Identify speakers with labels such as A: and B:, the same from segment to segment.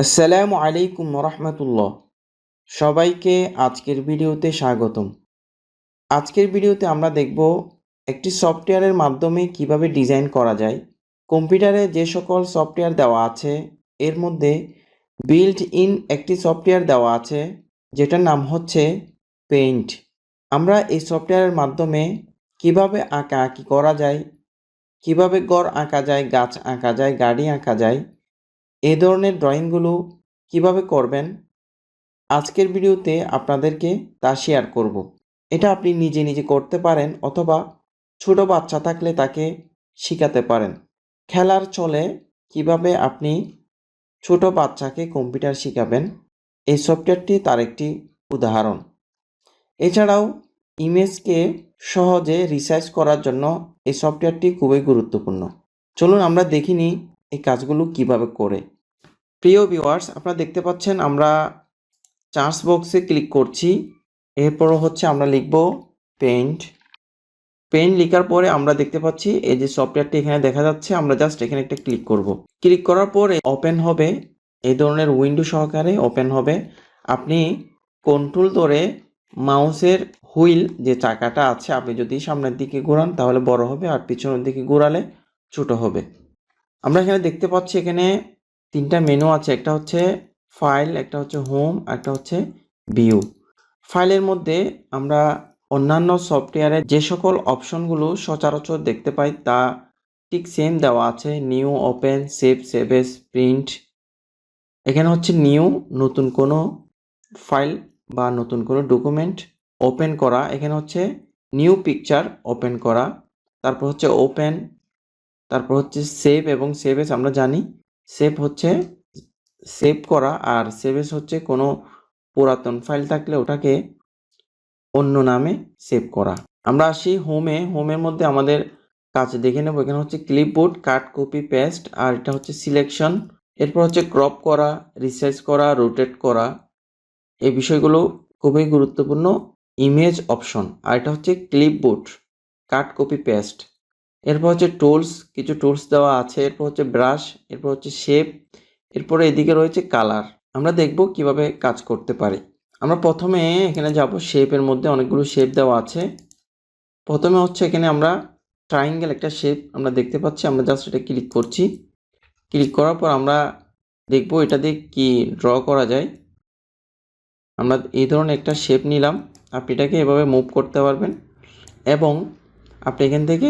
A: আসসালামু আলাইকুম রহমতুল্লাহ সবাইকে আজকের ভিডিওতে স্বাগতম। আজকের ভিডিওতে আমরা দেখব একটি সফটওয়্যারের মাধ্যমে কীভাবে ডিজাইন করা যায়। কম্পিউটারে যে সকল সফটওয়্যার দেওয়া আছে, এর মধ্যে বিল্ট ইন একটি সফটওয়্যার দেওয়া আছে, যেটার নাম হচ্ছে পেইন্ট আমরা এই সফটওয়্যারের মাধ্যমে কীভাবে আঁকা আঁকি করা যায়, কীভাবে গড় আঁকা যায়, গাছ আঁকা যায়, গাড়ি আঁকা যায় এই ধরনের ড্রয়িংগুলো কীভাবে করবেন? আজকের ভিডিওতে আপনাদেরকে তা শেয়ার করব। এটা আপনি নিজে নিজে করতে পারেন অথবা ছোট বাচ্চা থাকলে তাকে শেখাতে পারেন। খেলার চলে কীভাবে আপনি ছোট বাচ্চাকে কম্পিউটার শেখাবেন, এই সফটওয়্যারটি তার একটি উদাহরণ। এছাড়াও ইমেজকে সহজে রিসার্চ করার জন্য এই সফটওয়্যারটি খুবই গুরুত্বপূর্ণ। চলুন আমরা দেখিনি এই কাজগুলো কীভাবে করে। প্রিয় ভিউয়ার্স আপনারা দেখতে পাচ্ছেন আমরা চার্জ বক্সে ক্লিক করছি। এরপর হচ্ছে আমরা লিখব পেইন্ট পেইন্ট লেখার পরে আমরা দেখতে পাচ্ছি এই যে সফটওয়্যারটি এখানে দেখা যাচ্ছে, আমরা জাস্ট এখানে একটা ক্লিক করব। ক্লিক করার পরে ওপেন হবে, এই ধরনের উইন্ডো সহকারে ওপেন হবে। আপনি কন্ট্রোল ধরে মাউসের হুইল যে চাকাটা আছে, আপনি যদি সামনের দিকে ঘোরান, তাহলে বড় হবে, আর পিছনের দিকে ঘোরালে ছোট হবে। আমরা এখানে দেখতে পাচ্ছি এখানে তিনটা মেনু আছে, একটা হচ্ছে ফাইল একটা হচ্ছে হোম একটা হচ্ছে ভিউ ফাইলের মধ্যে আমরা অন্যান্য সফটওয়্যারের যে সকল অপশনগুলো সচরাচর দেখতে পাই, তা ঠিক সেম দেওয়া আছে। New open save save as print এখানে হচ্ছে নিউ নতুন কোনো ফাইল বা নতুন কোনো ডকুমেন্ট ওপেন করা। এখানে হচ্ছে নিউ পিকচার ওপেন করা। তারপর হচ্ছে ওপেন তারপর হচ্ছে সেভ এবং সেভেস আমরা জানি। সেভ হচ্ছে সেভ করা আর সেভেস হচ্ছে কোনো পুরাতন ফাইল থাকলে ওটাকে অন্য নামে সেভ করা। আমরা আসি হোমে হোমের মধ্যে আমাদের কাজ দেখে নেব। এখানে হচ্ছে ক্লিপবোর্ড কাট কপি পেস্ট আর এটা হচ্ছে সিলেকশন এরপর হচ্ছে ক্রপ করা রিসার্চ করা রোটেট করা। এই বিষয়গুলো খুবই গুরুত্বপূর্ণ ইমেজ অপশন আর এটা হচ্ছে ক্লিপবোর্ড কাট কপি পেস্ট এরপর হচ্ছে টুলস কিছু টুলস দেওয়া আছে। এরপর হচ্ছে ব্রাশ এরপর হচ্ছে শেপ এরপরে এদিকে রয়েছে কালার আমরা দেখব কীভাবে কাজ করতে পারি। আমরা প্রথমে এখানে যাব শেপের মধ্যে অনেকগুলো শেপ দেওয়া আছে। প্রথমে হচ্ছে এখানে আমরা ট্রাইঙ্গেল একটা শেপ আমরা দেখতে পাচ্ছি। আমরা জাস্ট এটা ক্লিক করছি। ক্লিক করার পর আমরা দেখব এটা দিয়ে কি ড্র করা যায়। আমরা এই ধরনের একটা শেপ নিলাম। আপনি এটাকে এভাবে মুভ করতে পারবেন। এবং আপনি এখান থেকে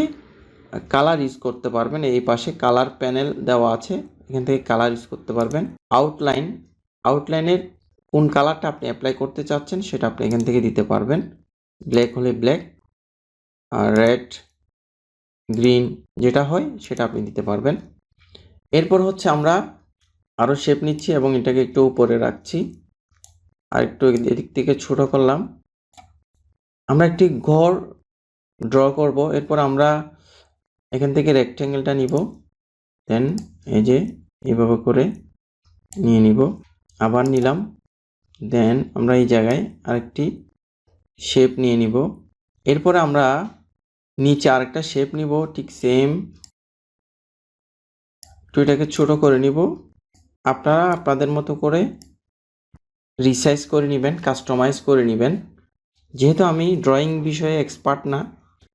A: কালার ইউজ করতে পারবেন। এই পাশে কালার প্যানেল দেওয়া আছে। এখান থেকে কালার ইউজ করতে পারবেন। আউটলাইন আউটলাইনের কোন কালারটা আপনি অ্যাপ্লাই করতে চাচ্ছেন সেটা আপনি এখান থেকে দিতে পারবেন। ব্ল্যাক হলে ব্ল্যাক আর রেড গ্রিন যেটা হয় সেটা আপনি দিতে পারবেন। এরপর হচ্ছে আমরা আরও শেপ নিচ্ছি এবং এটাকে একটু উপরে রাখছি। আর একটু এদিক থেকে ছোট করলাম। আমরা একটি ঘর ড্র করব। এরপর আমরা এখান থেকে রেক্ট্যাঙ্গেলটা নিব দেন এই যে এইভাবে করে নিয়ে নিব, আবার নিলাম দেন আমরা এই জায়গায় আরেকটি শেপ নিয়ে নিব, এরপরে আমরা নিচে আরেকটা শেপ নিব, ঠিক সেম একটু এটাকে ছোটো করে নিব, আপনারা আপনাদের মতো করে রিসাইজ করে নেবেন কাস্টমাইজ করে নেবেন, যেহেতু আমি ড্রয়িং বিষয়ে এক্সপার্ট না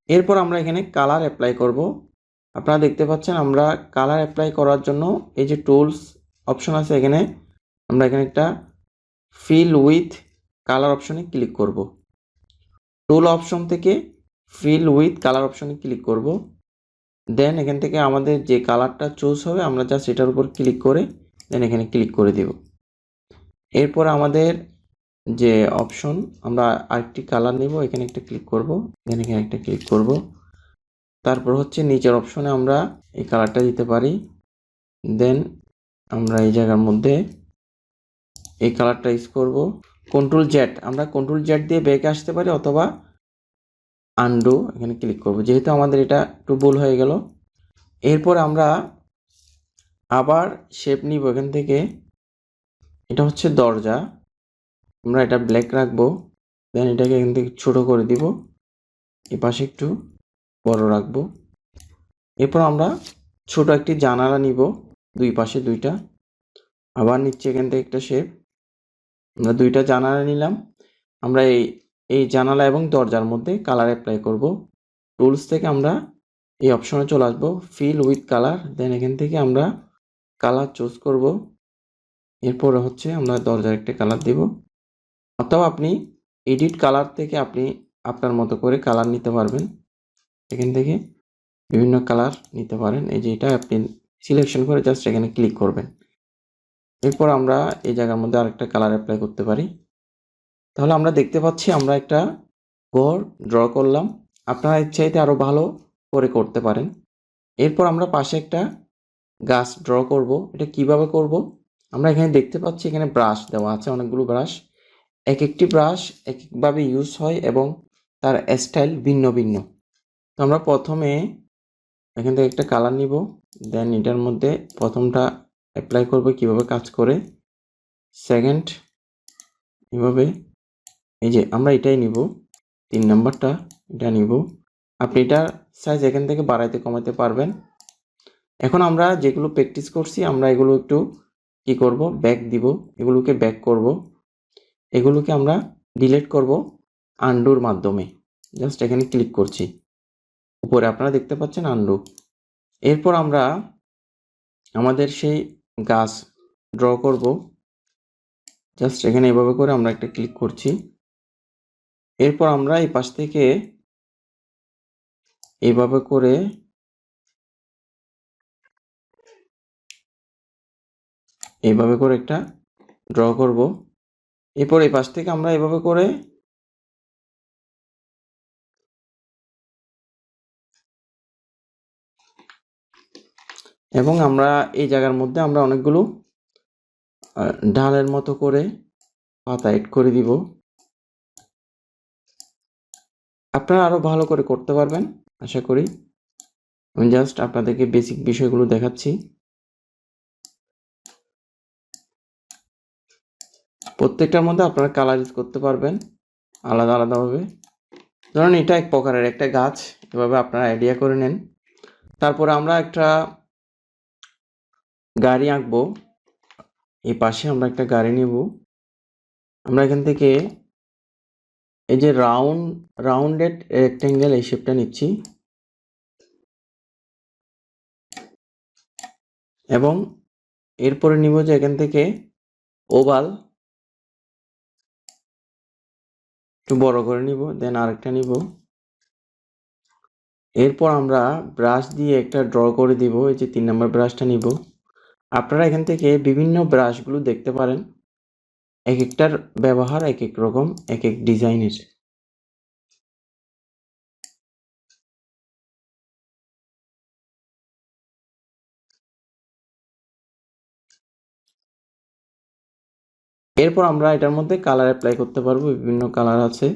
A: এরপর আমরা এখানে কালার অ্যাপ্লাই করব। আপনারা দেখতে পাচ্ছেন আমরা কালার অ্যাপ্লাই করার জন্য এই যে টুলস অপশন আছে এখানে, আমরা এখানে একটা ফিল উইথ কালার অপশনে ক্লিক করব। টুল অপশন থেকে ফিল উইথ কালার অপশনে ক্লিক করব। দেন এখান থেকে আমাদের যে কালারটা চুজ হবে, আমরা জাস্ট এটার উপর ক্লিক করে দেন এখানে ক্লিক করে দেব। এরপর আমাদের যে অপশন আমরা আরেকটি কালার নেব, এখানে একটা ক্লিক করব, এখানে এখানে একটা ক্লিক করব। তারপর হচ্ছে নিচের অপশনে আমরা এই কালারটা দিতে পারি। দেন আমরা এই জায়গার মধ্যে এই কালারটা ইউজ করব। কন্ট্রোল জেট আমরা কন্ট্রোল জেট দিয়ে ব্যাকে আসতে পারি অথবা আন্ডু এখানে ক্লিক করব। যেহেতু আমাদের এটা একটু ভুল হয়ে গেল। এরপর আমরা আবার শেপ নিব এখান থেকে। এটা হচ্ছে দরজা। আমরা এটা ব্ল্যাক রাখব দেন এটাকে এখান থেকে ছোটো করে দিব এ পাশে একটু বড় রাখব। এরপর আমরা ছোট একটি জানালা নিব, দুই পাশে দুইটা। আবার নিচ্ছি এখান থেকে একটা শেপ আমরা দুইটা জানালা নিলাম। আমরা এই এই জানালা এবং দরজার মধ্যে কালার অ্যাপ্লাই করব। টুলস থেকে আমরা এই অপশনে চলে আসব ফিল উইথ কালার দেন এখান থেকে আমরা কালার চুজ করব। এরপরে হচ্ছে আমরা দরজার একটা কালার দেব। অথবা আপনি এডিট কালার থেকে আপনি আপনার মতো করে কালার নিতে পারবেন। এখান থেকে বিভিন্ন কালার নিতে পারেন। এই যে এটা আপনি সিলেকশন করে জাস্ট এখানে ক্লিক করবেন। এরপর আমরা এই জায়গার মধ্যে আরেকটা কালার অ্যাপ্লাই করতে পারি। তাহলে আমরা দেখতে পাচ্ছি আমরা একটা ঘর ড্র করলাম। আপনারা ইচ্ছাইতে আরও ভালো করে করতে পারেন। এরপর আমরা পাশে একটা গাছ ড্র করব। এটা কীভাবে করব? আমরা এখানে দেখতে পাচ্ছি এখানে ব্রাশ দেওয়া আছে, অনেকগুলো ব্রাশ এক একটি ব্রাশ এক একভাবে ইউজ হয় এবং তার স্টাইল ভিন্ন ভিন্ন। তো আমরা প্রথমে এখান থেকে একটা কালার নিব, দেন এটার মধ্যে প্রথমটা অ্যাপ্লাই করব কীভাবে কাজ করে। সেকেন্ড এভাবে এই যে আমরা এটাই নিব, তিন নাম্বারটা এটা নিব। আপনি এটা সাইজ এখান থেকে বাড়াইতে কমাতে পারবেন। এখন আমরা যেগুলো প্র্যাকটিস করছি, আমরা এগুলো একটু কি করব? ব্যাক দিব, এগুলোকে ব্যাক করব। এগুলোকে আমরা ডিলিট করব আন্ডুর মাধ্যমে। জাস্ট এখানে ক্লিক করছি। উপরে আপনারা দেখতে পাচ্ছেন আন্ডু এরপর আমরা আমাদের সেই গাছ ড্র করব। জাস্ট এখানে এভাবে করে আমরা একটা ক্লিক করছি। এরপর আমরা এই পাশ থেকে এইভাবে করে এইভাবে করে একটা ড্র করব। এরপর এই পাশ থেকে আমরা এভাবে করে এবং আমরা এই জায়গার মধ্যে আমরা অনেকগুলো ডালের মতো করে পাতা এড করে দিব। আপনারা আরও ভালো করে করতে পারবেন, আশা করি। আমি জাস্ট আপনাদেরকে বেসিক বিষয়গুলো দেখাচ্ছি। প্রত্যেকটার মধ্যে আপনারা কালার ইউজ করতে পারবেন। আলাদা আলাদাভাবে। ধরুন এটা এক প্রকারের, একটা গাছ, এভাবে আপনারা আইডিয়া করে নেন। তারপরে আমরা একটা গাড়ি আঁকবো। এই পাশে আমরা একটা গাড়ি নেব। আমরা এখান থেকে এই যে রাউন্ড রাউন্ডেড রেক্টেঙ্গেল এই শেপটা নিচ্ছি। এবং এরপরে নিব যে এখান থেকে ওভাল একটু বড় করে নিব দেন আরেকটা নিব। এরপর আমরা ব্রাশ দিয়ে একটা ড্র করে দিব, এই যে তিন নম্বর ব্রাশটা নিব। আপনারা এখান থেকে বিভিন্ন ব্রাশগুলো দেখতে পারেন। এক একটার ব্যবহার এক এক রকম এক এক ডিজাইনের এরপর আমরা এটার মধ্যে কালার অ্যাপ্লাই করতে পারব, বিভিন্ন কালার আছে।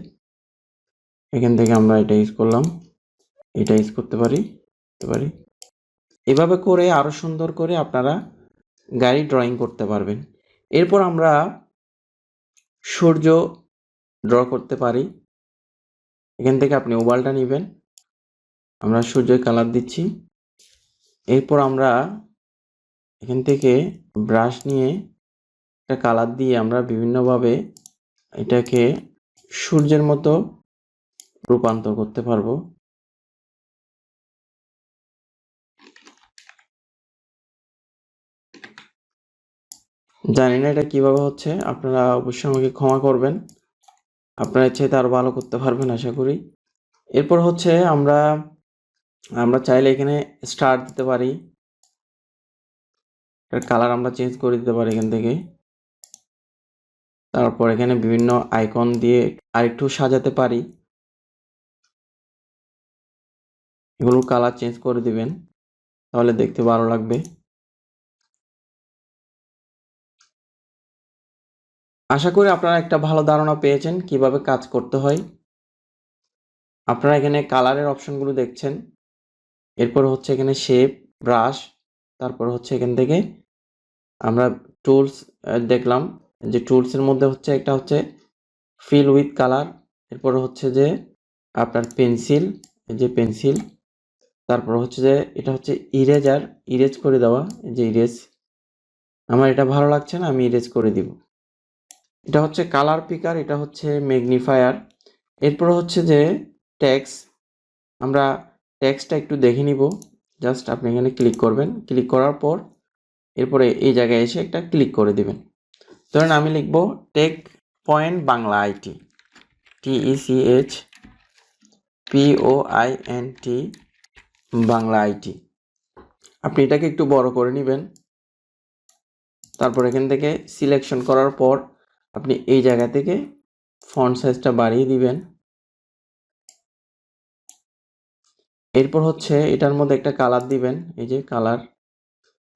A: এখান থেকে আমরা এটা ইউজ করলাম, এটা ইউজ করতে পারি করতে পারি। এভাবে করে আরও সুন্দর করে আপনারা গাড়ি ড্রয়িং করতে পারবেন। এরপর আমরা সূর্য ড্র করতে পারি। এখান থেকে আপনি ওভালটা নেবেন। আমরা সূর্যের কালার দিচ্ছি। এরপর আমরা এখান থেকে ব্রাশ নিয়ে একটা কালার দিয়ে আমরা বিভিন্নভাবে এটাকে সূর্যের মতো রূপান্তর করতে পারব। জানি না এটা কীভাবে হচ্ছে, আপনারা অবশ্যই আমাকে ক্ষমা করবেন। আপনারা চাইতে আরও ভালো করতে পারবেন, আশা করি। এরপর হচ্ছে আমরা আমরা চাইলে এখানে স্টার দিতে পারি। কালার আমরা চেঞ্জ করে দিতে পারি এখান থেকে। তারপর এখানে বিভিন্ন আইকন দিয়ে আরেকটু সাজাতে পারি। এগুলোর কালার চেঞ্জ করে দিবেন, তাহলে দেখতে ভালো লাগবে। আশা করি আপনারা একটা ভালো ধারণা পেয়েছেন কীভাবে কাজ করতে হয়। আপনারা এখানে কালারের অপশনগুলো দেখছেন। এরপর হচ্ছে এখানে শেপ ব্রাশ তারপর হচ্ছে এখান থেকে আমরা টুলস দেখলাম। যে টুলসের মধ্যে হচ্ছে একটা হচ্ছে ফিল উইথ কালার এরপর হচ্ছে যে আপনার পেন্সিল যে পেন্সিল তারপর হচ্ছে যে এটা হচ্ছে ইরেজার ইরেজ করে দেওয়া যে ইরেজ আমার এটা ভালো লাগছে না, আমি ইরেজ করে দিব। এটা হচ্ছে কালার পিকার এটা হচ্ছে ম্যাগনিফায়ার এরপর হচ্ছে যে ট্যাক্স আমরা ট্যাক্সটা একটু দেখে নিব। জাস্ট আপনি এখানে ক্লিক করবেন। ক্লিক করার পর, এরপরে এই জায়গায় এসে একটা ক্লিক করে দিবেন। ধরেন আমি লিখব tech point Bangla IT T E C H P O I N T Bangla IT. আপনি এটাকে একটু বড় করে নেবেন। তারপর এখান থেকে সিলেকশন করার পর আপনি এই জায়গা থেকে ফন্ট সাইজটা বাড়িয়ে দিবেন। এরপর হচ্ছে এটার মধ্যে একটা কালার দিবেন, এই যে কালার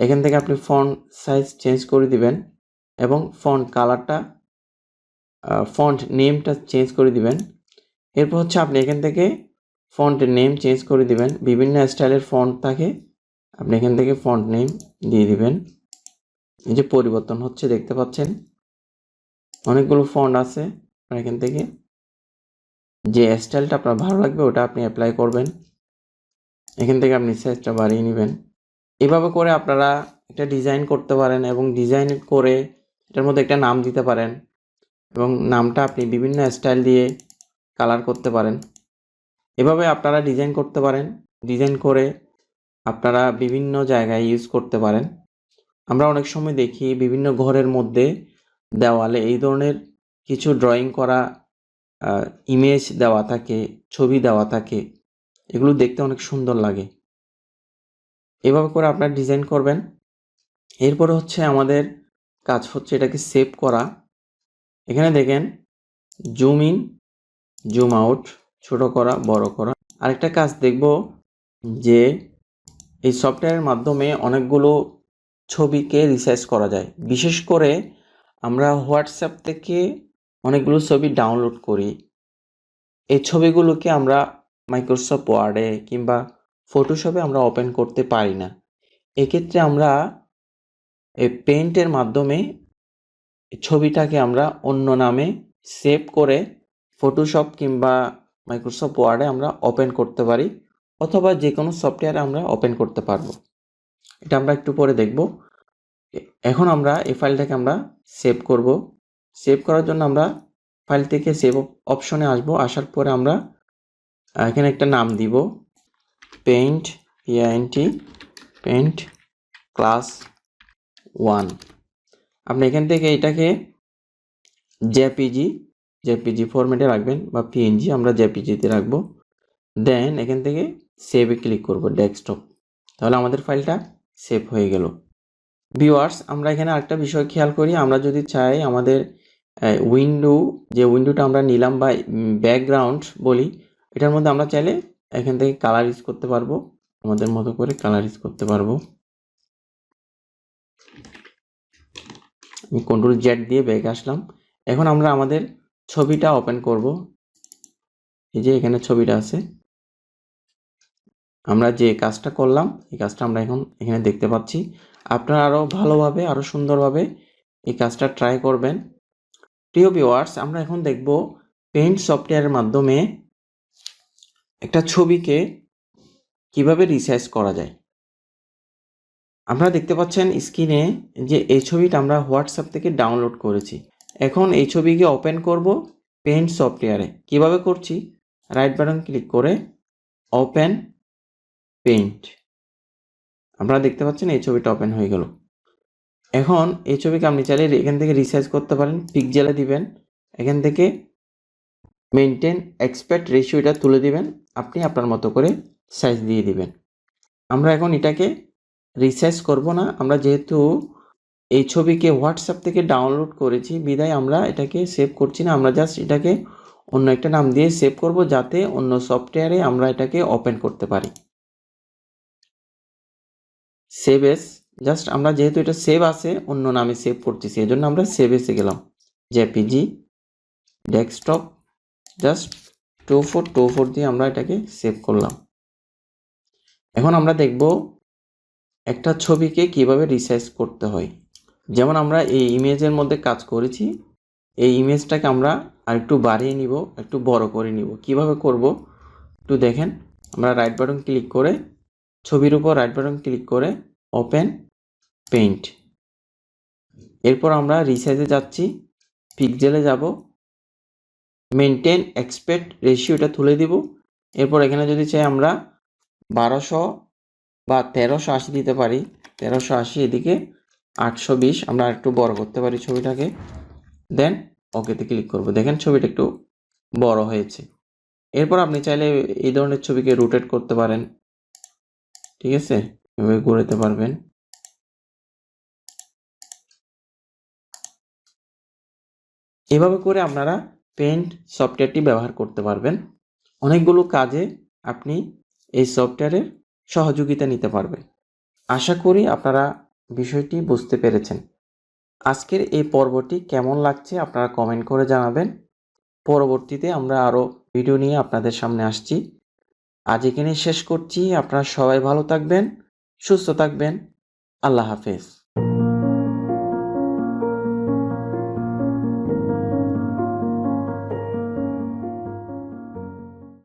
A: এখান থেকে আপনি ফন্ট সাইজ চেঞ্জ করে দিবেন। এবং ফন্ট কালারটা ফন্ট নেমটা চেঞ্জ করে দিবেন। এরপর হচ্ছে আপনি এখান থেকে ফন্টের নেম চেঞ্জ করে দিবেন। বিভিন্ন স্টাইলের ফন্ট থাকে। আপনি এখান থেকে ফন্ট নেম দিয়ে দিবেন। এই যে পরিবর্তন হচ্ছে, দেখতে পাচ্ছেন? অনেকগুলো ফন্ট আছে। আপনার এখান থেকে যে স্টাইলটা আপনার ভালো লাগবে, ওটা আপনি অ্যাপ্লাই করবেন। এখান থেকে আপনি সাইজটা বাড়িয়ে নেবেন। এভাবে করে আপনারা একটা ডিজাইন করতে পারেন এবং ডিজাইন করে এটার মধ্যে একটা নাম দিতে পারেন এবং নামটা আপনি বিভিন্ন স্টাইল দিয়ে কালার করতে পারেন। এভাবে আপনারা ডিজাইন করতে পারেন, ডিজাইন করে আপনারা বিভিন্ন জায়গায় ইউজ করতে পারেন। আমরা অনেক সময় দেখি বিভিন্ন ঘরের মধ্যে দেওয়ালে এই ধরনের কিছু ড্রয়িং করা ইমেজ দেওয়া থাকে, ছবি দেওয়া থাকে, এগুলো দেখতে অনেক সুন্দর লাগে। এভাবে করে আপনার ডিজাইন করবেন। এরপরে হচ্ছে আমাদের কাজ হচ্ছে এটাকে সেভ করা। এখানে দেখেন জুম ইন জুম আউট ছোট করা, বড় করা। আরেকটা কাজ দেখব যে এই সফটওয়্যারের মাধ্যমে অনেকগুলো ছবিকে রিসাইজ করা যায়। বিশেষ করে আমরা হোয়াটসঅ্যাপ থেকে অনেকগুলো ছবি ডাউনলোড করি। এই ছবিগুলোকে আমরা মাইক্রোসফট ওয়ার্ডে কিংবা ফটোশপে আমরা ওপেন করতে পারি না। এক্ষেত্রে আমরা এই পেন্টের মাধ্যমে ছবিটাকে আমরা অন্য নামে সেভ করে ফটোশপ কিংবা মাইক্রোসফট ওয়ার্ডে আমরা ওপেন করতে পারি, অথবা যে কোনো সফটওয়্যারে আমরা ওপেন করতে পারব। এটা আমরা একটু পরে দেখব। এখন আমরা এই ফাইলটাকে আমরা সেভ করব। সেভ করার জন্য আমরা ফাইল থেকে সেভ অপশনে আসব। আসার পরে আমরা এখানে একটা নাম দিব। Paint P I N T paint class one আপনি এখান থেকে এটাকে জেপিজি জেপিজি ফরম্যাটে রাখবেন বা পিএনজি আমরা জেপিজিতে রাখব। দেন এখান থেকে সেভে ক্লিক করব ডেস্কটপ তাহলে আমাদের ফাইলটা সেভ হয়ে গেল। ভিওয়ার্স আমরা এখানে আরেকটা বিষয় খেয়াল করি। আমরা যদি চাই আমাদের উইন্ডো যে উইন্ডোটা আমরা নিলাম বা ব্যাকগ্রাউন্ড বলি, এটার মধ্যে আমরা চাইলে এখান থেকে কালার ইউজ করতে পারব। আমাদের মতো করে কালার ইউজ করতে পারব। আমি কন্ট্রোল জেড দিয়ে ব্যাক আসলাম। এখন আমরা আমাদের ছবিটা ওপেন করব। এই যে এখানে ছবিটা আছে। আমরা যে কাজটা করলাম, এই কাজটা আমরা এখন এখানে দেখতে পাচ্ছি। আপনারা আরও ভালোভাবে আরও সুন্দরভাবে এই কাজটা ট্রাই করবেন। প্রিয় ভিওয়ার্স আমরা এখন দেখব পেইন্ট সফটওয়্যারের মাধ্যমে একটা ছবিকে কীভাবে রিসাইজ করা যায়। আপনারা দেখতে পাচ্ছেন স্ক্রিনে যে এই ছবিটা আমরা হোয়াটসঅ্যাপ থেকে ডাউনলোড করেছি। এখন এই ছবিকে ওপেন করব পেইন্ট সফটওয়্যারে কীভাবে করছি? রাইট বাটন ক্লিক করে ওপেন পেইন্ট আপনারা দেখতে পাচ্ছেন এই ছবিটা ওপেন হয়ে গেল। এখন এই ছবিকে আপনি চাইলে এখান থেকে রিসাইজ করতে পারেন পিকজেলে দিবেন। এখান থেকে মেনটেন এক্সপেক্ট রেশিওটা তুলে দিবেন। আপনি আপনার মতো করে সাইজ দিয়ে দিবেন। আমরা এখন এটাকে রিসাইজ করব না। আমরা যেহেতু এই ছবিকে হোয়াটসঅ্যাপ থেকে ডাউনলোড করেছি, বিদায় আমরা এটাকে সেভ করছি না। আমরা জাস্ট এটাকে অন্য একটা নাম দিয়ে সেভ করব যাতে অন্য সফটওয়্যারে আমরা এটাকে ওপেন করতে পারি। সেভ এস জাস্ট আমরা যেহেতু এটা সেভ আছে, অন্য নামে সেভ করছি সেই জন্য আমরা সেভ এসে গেলাম। JPG desktop just two four two four দিয়ে আমরা এটাকে সেভ করলাম। এখন আমরা দেখব একটা ছবিকে কীভাবে রিসাইজ করতে হয়? যেমন আমরা এই ইমেজের মধ্যে কাজ করেছি, এই ইমেজটাকে আমরা আর একটু বাড়িয়ে নিব, একটু বড় করে নিব। কীভাবে করব? একটু দেখেন, আমরা রাইট বাটন ক্লিক করে, ছবির উপর রাইট বাটন ক্লিক করে ওপেন পেইন্ট এরপর আমরা রিসাইজে যাচ্ছি পিকজেলে যাব মেনটেন এক্সপেক্ট রেশিওটা তুলে দিব। এরপর এখানে যদি চাই আমরা বারোশো বা তেরোশো আশি দিতে পারি। তেরোশো আশি এদিকে আটশো বিশ, আমরা একটু বড় করতে পারি ছবিটাকে। দেন ওকেতে ক্লিক করব। দেখেন ছবিটা একটু বড় হয়েছে। এরপর আপনি চাইলে এই ধরনের ছবিকে রোটেট করতে পারেন। ঠিক আছে? এভাবে ঘোরাতে পারবেন। এভাবে করে আপনারা পেন্ট সফটওয়্যারটি ব্যবহার করতে পারবেন। অনেকগুলো কাজে আপনি এই সফটওয়্যারের সহযোগিতা নিতে পারবেন। আশা করি আপনারা বিষয়টি বুঝতে পেরেছেন। আজকের এই পর্বটি কেমন লাগছে আপনারা কমেন্ট করে জানাবেন। পরবর্তীতে আমরা আরও ভিডিও নিয়ে আপনাদের সামনে আসছি। আজ এখানে শেষ করছি। আপনারা সবাই ভালো থাকবেন, সুস্থ থাকবেন। আল্লাহ হাফেজ।